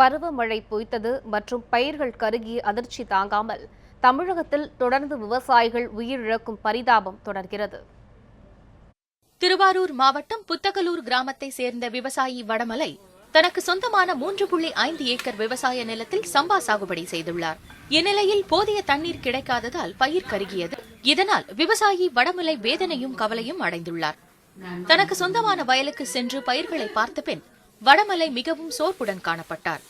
பருவமழை பொய்த்தது மற்றும் பயிர்கள் கருகி அதிர்ச்சி தாங்காமல் தமிழகத்தில் தொடர்ந்து விவசாயிகள் உயிரிழக்கும் பரிதாபம் தொடர்கிறது. திருவாரூர் மாவட்டம் புத்தகலூர் கிராமத்தை சேர்ந்த விவசாயி வடமலை தனக்கு சொந்தமான மூன்று புள்ளி ஐந்து ஏக்கர் விவசாய நிலத்தில் சம்பா சாகுபடி செய்துள்ளார். இந்நிலையில் போதிய தண்ணீர் கிடைக்காததால் பயிர் கருகியது. இதனால் விவசாயி வடமலை வேதனையும் கவலையும் அடைந்துள்ளார். தனக்கு சொந்தமான வயலுக்கு சென்று பயிர்களை பார்த்த பின் வடமலை மிகவும் சோர்வுடன் காணப்பட்டார்.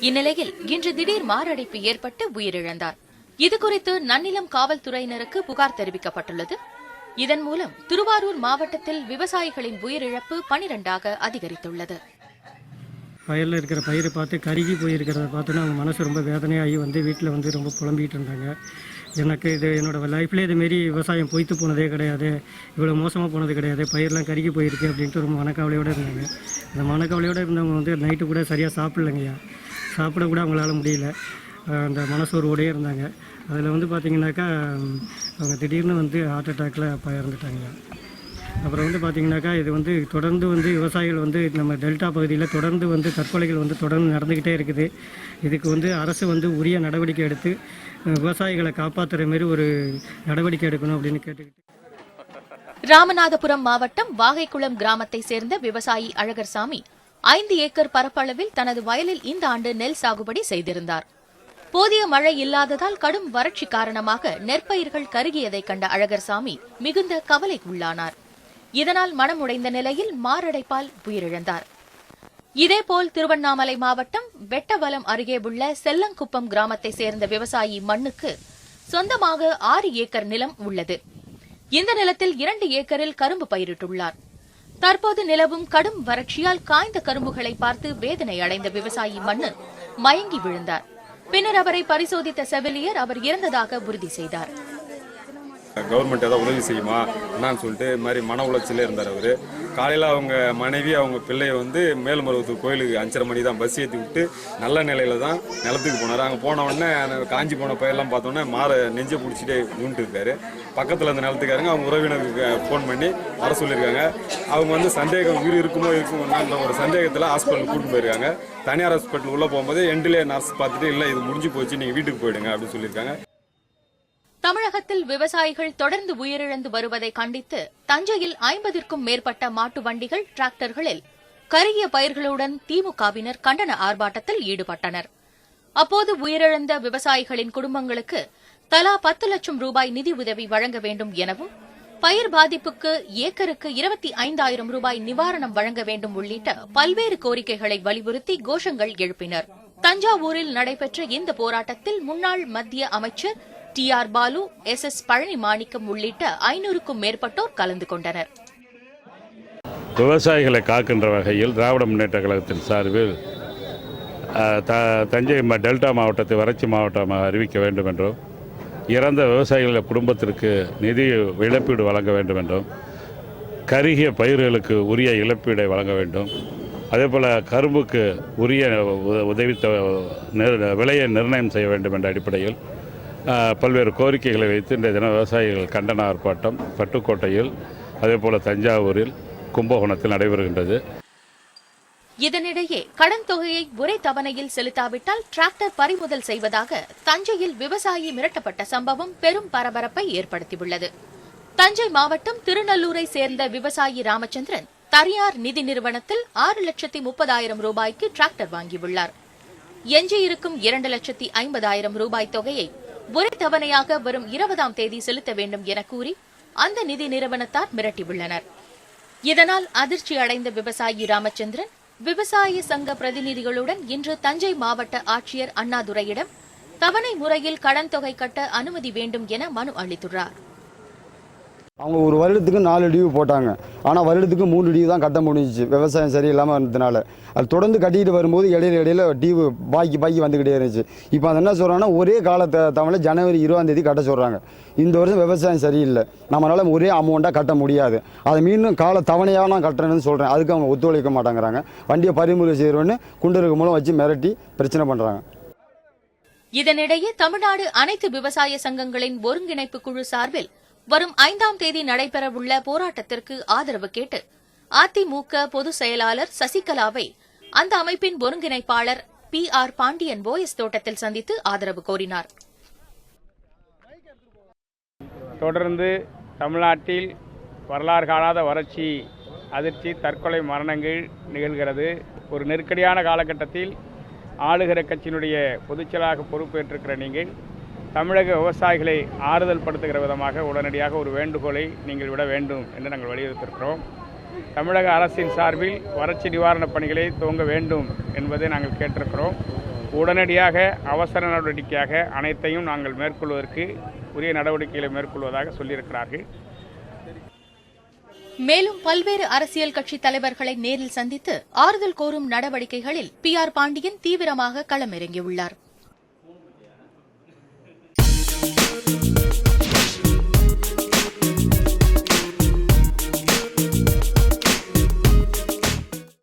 இந்நிலையில் இன்று திடீர் மாரடைப்பு ஏற்பட்டு உயிரிழந்தார். இதுகுறித்து நன்னிலம் காவல்துறையினருக்கு புகார் தெரிவிக்கப்பட்டுள்ளது. இதன் மூலம் திருவாரூர் மாவட்டத்தில் விவசாயிகளின் உயிரிழப்பு பனிரெண்டாக அதிகரித்துள்ளது. வயலில் இருக்கிற பயிரை பார்த்து கருகி போயிருக்கிறத பார்த்தோன்னா அவங்க மனசு ரொம்ப வேதனையாகி வந்து வீட்டில் வந்து ரொம்ப புலம்பிகிட்டு இருந்தாங்க. எனக்கு இது என்னோடய லைஃப்லேயே இதுமாரி விவசாயம் பொய்த்து போனதே கிடையாது. இவ்வளோ மோசமாக போனது கிடையாது. பயிரெலாம் கருகி போயிருக்கு அப்படின்ட்டு ரொம்ப மனக்கவலையோடு இருந்தாங்க அந்த மனக்கவலையோடு இருந்தவங்க வந்து நைட்டு கூட சரியாக சாப்பிட்லங்கய்யா. சாப்பிட கூட அவங்களால முடியல. அந்த மனசோர்வோடையே இருந்தாங்க. அதில் வந்து பார்த்திங்கனாக்கா அவங்க திடீர்னு வந்து ஹார்ட் அட்டாக்கில் அப்போ இறந்துட்டாங்க அப்புறம் வந்து பார்த்திங்கனாக்கா இது வந்து தொடர்ந்து வந்து விவசாயிகள் வந்து நம்ம டெல்டா பகுதியில் தொடர்ந்து வந்து தற்கொலைகள் வந்து தொடர்ந்து நடந்துக்கிட்டே இருக்குது. இதுக்கு வந்து அரசு வந்து உரிய நடவடிக்கை எடுத்து விவசாயிகளை காப்பாற்றுற மாரி ஒரு நடவடிக்கை எடுக்கணும் அப்படின்னு கேட்டுக்கிட்டு ராமநாதபுரம் மாவட்டம் வாகைக்குளம் கிராமத்தை சேர்ந்த விவசாயி அழகர்சாமி ஐந்து ஏக்கர் பரப்பளவில் தனது வயலில் இந்த ஆண்டு நெல் சாகுபடி செய்திருந்தார். போதிய மழை இல்லாததால் கடும் வறட்சி காரணமாக நெற்பயிர்கள் கருகியதைக் கண்ட அழகர்சாமி மிகுந்த கவலைக்குள்ளானார். இதனால் மனமுடைந்த நிலையில் மாரடைப்பால் உயிரிழந்தார். இதேபோல் திருவண்ணாமலை மாவட்டம் வெட்டவலம் அருகே உள்ள செல்லங்குப்பம் கிராமத்தை சேர்ந்த விவசாயி மண்ணுக்கு சொந்தமாக ஆறு ஏக்கர் நிலம் உள்ளது. இந்த நிலத்தில் இரண்டு ஏக்கரில் கரும்பு பயிரிட்டுள்ளார். தற்போது நிலவும் கடும் வறட்சியால் காய்ந்த கரும்புகளை பார்த்து வேதனை அடைந்த விவசாயி மண்ணு மயங்கி விழுந்தார். பின்னர் அவரை பரிசோதித்த செவிலியர் அவர் இறந்ததாக உறுதி செய்தார். கவர்மெண்ட் ஏதாவது உதவி செய்யுமா என்னான்னு சொல்லிட்டு இது மாதிரி மன உளைச்சலே இருந்தார் அவர். காலையில் அவங்க மனைவி அவங்க பிள்ளையை வந்து மேல்மருவத்தூர் கோயிலுக்கு அஞ்சரை மணி தான் பஸ் ஏற்றி விட்டு நல்ல நிலையில தான் நிலத்துக்கு போனார். அங்கே போன உடனே அந்த காஞ்சி போன பயிரெல்லாம் பார்த்தோன்னே மாற நெஞ்சை பிடிச்சிட்டே நின்றுட்டு இருக்காரு பக்கத்தில் அந்த நிலத்துக்காரங்க அவங்க உறவினருக்கு ஃபோன் பண்ணி வர சொல்லியிருக்காங்க. அவங்க வந்து சந்தேகம் உயிர் இருக்குமோ இருக்குமோன்ற ஒரு சந்தேகத்தில் ஹாஸ்பிட்டல் கூட்டிட்டு போயிருக்காங்க. தனியார் ஹாஸ்பிட்டல் உள்ளே போகும்போது எண்டிலே நர்ஸ் பார்த்துட்டு இல்லை இது முடிஞ்சு போச்சு நீங்கள் வீட்டுக்கு போயிடுங்க அப்படின்னு சொல்லியிருக்காங்க. தமிழகத்தில் விவசாயிகள் தொடர்ந்து உயிரிழந்து வருவதை கண்டித்து தஞ்சையில் ஐம்பதிற்கும் மேற்பட்ட மாட்டு வண்டிகள் டிராக்டர்களில் கருகிய பயிர்களுடன் திமுகவினர் கண்டன ஆர்ப்பாட்டத்தில் ஈடுபட்டனர். அப்போது உயிரிழந்த விவசாயிகளின் குடும்பங்களுக்கு தலா பத்து லட்சம் ரூபாய் நிதி உதவி வழங்க வேண்டும் எனவும் பயிர் பாதிப்புக்கு ஏக்கருக்கு இருபத்தி ஐந்தாயிரம் ரூபாய் நிவாரணம் வழங்க வேண்டும் உள்ளிட்ட பல்வேறு கோரிக்கைகளை வலியுறுத்தி கோஷங்கள் எழுப்பினர். தஞ்சாவூரில் நடைபெற்ற இந்த போராட்டத்தில் முன்னாள் மத்திய அமைச்சர் T R Balu S S Palani Manickam உள்ளிட்ட ஐநூறுக்கும் மேற்பட்டோர் கலந்து கொண்டனர். விவசாயிகளை காக்கின்ற வகையில் திராவிட முன்னேற்ற கழகத்தின் சார்பில் த தஞ்சை டெல்டா மாவட்டத்தை வறட்சி மாவட்டமாக அறிவிக்க வேண்டும் என்றும் இறந்த விவசாயிகள் குடும்பத்திற்கு நிதி இழப்பீடு வழங்க வேண்டும் என்றும் கருகிய பயிர்களுக்கு உரிய இழப்பீடை வழங்க வேண்டும். அதேபோல் கரும்புக்கு உரிய உதவி நிர்- விலையை நிர்ணயம் செய்ய வேண்டும் என்ற அடிப்படையில் பல்வேறு கோரிக்கைகளை வைத்து இன்றைய தினம் விவசாயிகள் கண்டன ஆர்ப்பாட்டம் பட்டுக்கோட்டையில் அதேபோல் தஞ்சாவூரில் கும்பகோணத்தில் நடைபெறுகின்றது. இதனிடையே கடன் தொகையை ஒரே தவணையில் செலுத்தாவிட்டால் டிராக்டர் பறிமுதல் செய்வதாக தஞ்சையில் விவசாயி மிரட்டப்பட்ட சம்பவம் பெரும் பரபரப்பை ஏற்படுத்தியுள்ளது. தஞ்சை மாவட்டம் திருநல்லூரை சேர்ந்த விவசாயி ராமச்சந்திரன் தனியார் நிதி நிறுவனத்தில் ஆறு லட்சத்தி முப்பதாயிரம் ரூபாய்க்கு டிராக்டர் வாங்கியுள்ளார். எஞ்சியிருக்கும் இரண்டு லட்சத்தி ஐம்பதாயிரம் ரூபாய் தொகையை ஒரே தவணையாக வரும் இருபதாம் தேதி செலுத்த வேண்டும் என கூறி அந்த நிதி நிறுவனத்தார் மிரட்டியுள்ளனர். இதனால் அதிர்ச்சி அடைந்த விவசாயி ராமச்சந்திரன் விவசாய சங்க பிரதிநிதிகளுடன் இன்று தஞ்சை மாவட்ட ஆட்சியர் அண்ணாதுரையிடம் தவணை முறையில் கடன் தொகை கட்ட அனுமதி வேண்டும் என மனு அளித்துள்ளார். அவங்க ஒரு வருடத்துக்கு நாலு டியூ போட்டாங்க. ஆனால் வருடத்துக்கு மூணு டியூ தான் கட்ட முடிஞ்சிச்சு. விவசாயம் சரியில்லாமல் இருந்ததுனால. அது தொடர்ந்து கட்டிட்டு வரும்போது இடையில இடையில டியூ பாக்கி பாக்கி வந்துக்கிட்டே இருந்துச்சு. இப்போ அது என்ன சொல்கிறாங்கன்னா ஒரே காலத்தை தவணை ஜனவரி இருபதாம் தேதி கட்ட சொல்கிறாங்க இந்த வருஷம் விவசாயம் சரியில்லை. நம்மளால ஒரே அமௌண்ட்டாக கட்ட முடியாது. அதை மீண்டும் கால தவணையாக நான் கட்டுறேன்னு சொல்கிறேன் அதுக்கு அவங்க ஒத்துழைக்க மாட்டேங்கிறாங்க. வண்டியை பறிமுறை செய்கிறோன்னு குண்டருக்கு மூலம் வச்சு மிரட்டி பிரச்சனை பண்ணுறாங்க இதனிடையே தமிழ்நாடு அனைத்து விவசாய சங்கங்களின் ஒருங்கிணைப்பு குழு சார்பில் வரும் ஐந்தாம் தேதி நடைபெறவுள்ள போராட்டத்திற்கு ஆதரவு கேட்டு அதிமுக பொதுச் செயலாளர் சசிகலாவை அந்த அமைப்பின் ஒருங்கிணைப்பாளர் பி ஆர் பாண்டியன் போயஸ் தோட்டத்தில் சந்தித்து ஆதரவு கோரினார். தொடர்ந்து தமிழ்நாட்டில் வரலாறு காணாத வறட்சி அதிர்ச்சி தற்கொலை மரணங்கள் நிகழ்கிறது. ஒரு நெருக்கடியான காலகட்டத்தில் ஆளுகிற கட்சியினுடைய பொதுச்செயலாக பொறுப்பேற்றிருக்கிற நீங்கள் தமிழக விவசாயிகளை ஆறுதல் படுத்துகிற விதமாக உடனடியாக ஒரு வேண்டுகோளை நீங்கள் விட வேண்டும் என்று நாங்கள் வலியுறுத்திருக்கிறோம் தமிழக அரசின் சார்பில் வறட்சி நிவாரணப் பணிகளை துவங்க வேண்டும் என்பதை நாங்கள் கேட்டிருக்கிறோம். உடனடியாக அவசர நடவடிக்கையாக அனைத்தையும் நாங்கள் மேற்கொள்வதற்கு உரிய நடவடிக்கைகளை மேற்கொள்வதாக சொல்லியிருக்கிறார்கள். மேலும் பல்வேறு அரசியல் கட்சி தலைவர்களை நேரில் சந்தித்து ஆறுதல் கோரும் நடவடிக்கைகளில் பி ஆர் பாண்டியன் தீவிரமாக களமிறங்கியுள்ளார். you